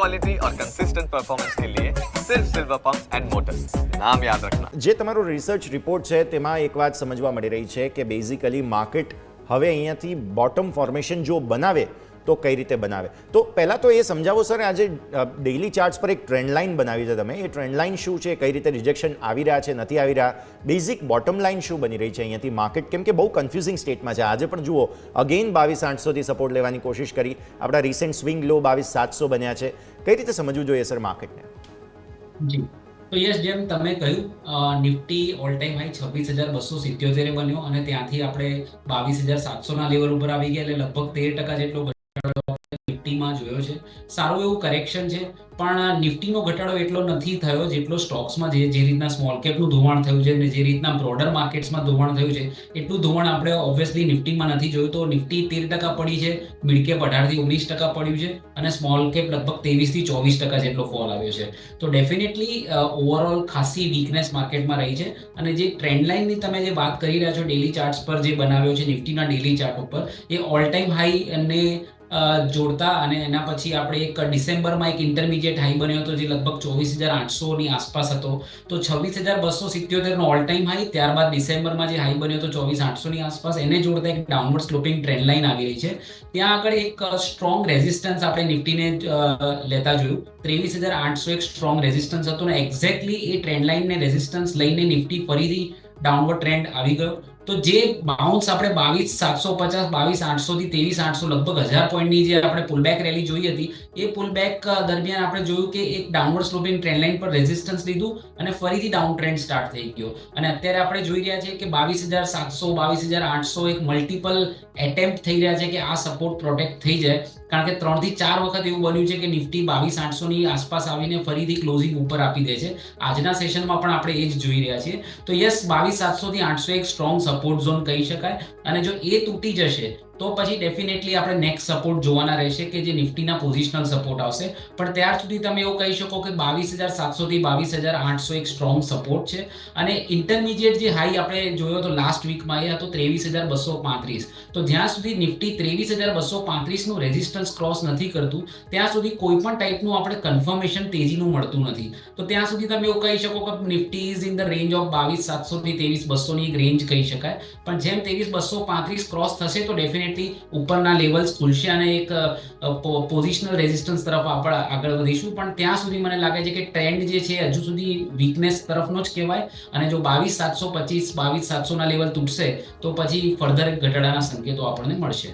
Quality और consistent performance के लिए सिर्फ सिल्वर पंप्स एंड मोटर्स नाम याद रखना જે તમારો રિસર્ચ રિપોર્ટ છે તેમાં એક વાત સમજવા મળી રહી છે કે બેઝિકલી માર્કેટ હવે અહીંયાથી બોટમ ફોર્મેશન જો બનાવે તો કઈ રીતે બનાવે? તો પહેલાં તો એ સમજાવો સર આજે ડેઇલી ચાર્ટ્સ પર એક ટ્રેન્ડ લાઇન બનાવી છે તમે. એ ટ્રેન્ડ લાઇન શું છે? કઈ રીતે રિજેક્શન આવી રહ્યા છે? નથી આવી રહ્યા? બેઝિક બોટમ લાઇન શું બની રહી છે અહીંયાથી? માર્કેટ કેમ કે બહુ કન્ફ્યુઝિંગ સ્ટેટમાં છે. આજે પણ જુઓ અગેન બાવીસ આઠસોથી સપોર્ટ લેવાની કોશિશ કરી. આપણા રિસેન્ટ સ્વિંગ લો બાવીસ સાતસો બન્યા છે. કઈ રીતે સમજવું જોઈએ સર માર્કેટને? જી. તો યસ જેમ તમે કહ્યું uh, Nifty all time high છવ્વીસ હજાર બસો સિત્યોતેરે બન્યો અને ત્યાંથી આપણે બાવીસ હજાર સાતસોના લેવલ ઉપર આવી ગયા એટલે લગભગ તેર ટકા જેટલો ઘટાડો આપણે નિફ્ટીમાં જોયો છે. સારું એવું કરેક્શન છે, પણ નિફ્ટીનો ઘટાડો એટલો નથી થયો જેટલો સ્ટોક્સમાં જે જે રીતના સ્મોલ કેપનું ધોવાણ થયું છે અને જે રીતના બ્રોડર માર્કેટ્સમાં ધોવાણ થયું છે, એટલું ધોવાણ આપણે ઓબ્વિયસલી નિફ્ટીમાં નથી જોયું. તો નિફ્ટી તેર ટકા પડી છે મિડ કેપ અઢારથી ઓગણીસ ટકા પડ્યું છે અને સ્મોલ કેપ લગભગ ત્રેવીસથી ચોવીસ ટકા જેટલો ફોલ આવ્યો છે. તો ડેફિનેટલી ઓવરઓલ ખાસી વીકનેસ માર્કેટમાં રહી છે અને જે ટ્રેન્ડ લાઇનની તમે જે વાત કરી રહ્યા છો ડેલી ચાર્ટ્સ પર જે બનાવ્યો છે, નિફ્ટીના ડેલી ચાર્ટ ઉપર, એ ઓલ ટાઈમ હાઈ અને જોડતા અને એના પછી આપણે એક ડિસેમ્બરમાં એક ઇન્ટરમીડિયેટ હાઈ બન્યો હતો જે લગભગ ચોવીસ હજાર આઠસોની આસપાસ હતો. તો છવ્વીસ હજાર બસો સિત્યોતેરનો ઓલ ટાઈમ હાઈ ત્યારબાદ ડિસેમ્બરમાં જે હાઈ બન્યો હતો ચોવીસ આઠસોની આસપાસ. એને જોડતા એક ડાઉનવર્ડ સ્લોપિંગ ટ્રેન્ડ લાઇન આવી રહી છે. ત્યાં આગળ એક સ્ટ્રોંગ રેઝિસ્ટન્સ આપણે નિફ્ટીને લેતા જોયું. ત્રેવીસ હજાર આઠસો એક સ્ટ્રોંગ રેઝિસ્ટન્સ હતો ને એક્ઝેક્ટલી એ ટ્રેન્ડ લાઇનને રેઝિસ્ટન્સ લઈને નિફ્ટી ફરીથી ડાઉનવર્ડ ટ્રેન્ડ આવી ગયો. તો જે બાઉન્સ આપણે બાવીસ, સાતસો પચાસ, બાવીસ આઠસો થી ત્રેવીસ, આઠસો લગભગ હજાર પોઈન્ટની જે આપણે પુલબેક રેલી જોઈ હતી, એ પુલબેક દરમિયાન આપણે જોયું કે એક ડાઉનવર્ડ સ્લોપિંગ ટ્રેન્ડ લાઇન પર રેઝિસ્ટન્સ લીધું અને ફરીથી ડાઉન ટ્રેન્ડ સ્ટાર્ટ થઈ ગયો. અને અત્યારે આપણે જોઈ રહ્યા છીએ કે બાવીસ હજાર સાતસો, બાવીસ હજાર આઠસો એક મલ્ટિપલ એટેમ્પ્ટ થઈ રહ્યા છે કે આ સપોર્ટ પ્રોટેક્ટ થઈ જાય. કારણ કે ત્રણથી ચાર વખત એવું બન્યું છે કે નિફ્ટી બાવીસ આઠસો ની આસપાસ આવીને ફરીથી ક્લોઝિંગ ઉપર આપી દે છે. આજના સેશનમાં પણ આપણે એ જ જોઈ રહ્યા છીએ. તો યસ બાવીસ સાતસો થી આઠસો એક સ્ટ્રોંગ સપોર્ટ ઝોન કહી શકાય. અને જો એ તૂટી જશે તો પછી ડેફિનેટલી આપણે નેક્સ્ટ સપોર્ટ જોવાના રહેશે કે જે નિફ્ટીના પોઝિશનલ સપોર્ટ આવશે. પણ ત્યાર સુધી તમે એવું કહી શકો કે બાવીસ હજાર સાતસોથી બાવીસ હજાર આઠસો એક સ્ટ્રોંગ સપોર્ટ છે. અને ઇન્ટરમીડિયેટ જે હાઈ આપણે જોયો તો લાસ્ટ વીકમાં એ હતો ત્રેવીસ હજાર બસો પાંત્રીસ. તો જ્યાં સુધી નિફ્ટી ત્રેવીસ હજાર બસો પાંત્રીસનું રેઝિસ્ટન્સ ક્રોસ નથી કરતું, ત્યાં સુધી કોઈ પણ ટાઈપનું આપણે કન્ફર્મેશન તેજીનું મળતું નથી. તો ત્યાં સુધી તમે એવું કહી શકો કે Nifty is in the range of બાવીસ સાતસોથી ત્રેવીસ બસોની એક રેન્જ કહી શકાય. પણ જેમ ત્રેવીસ બસો પાંત્રીસ ક્રોસ થશે તો ડેફિનેટલી ઉપરના લેવલ્સ ખુલશે અને એક પોઝિશનલ રેઝિસ્ટન્સ તરફ આપણે આગળ વધીશું. પણ ત્યાં સુધી મને લાગે છે કે ટ્રેન્ડ જે છે, હજુ સુધી વીકનેસ તરફનો જ કહેવાય. અને જો બાવીસ સાતસો પચીસ, બાવીસ સાતસોના લેવલ તૂટશે, તો પછી ફર્ધર ઘટાડાના સંકેતો આપણને મળશે.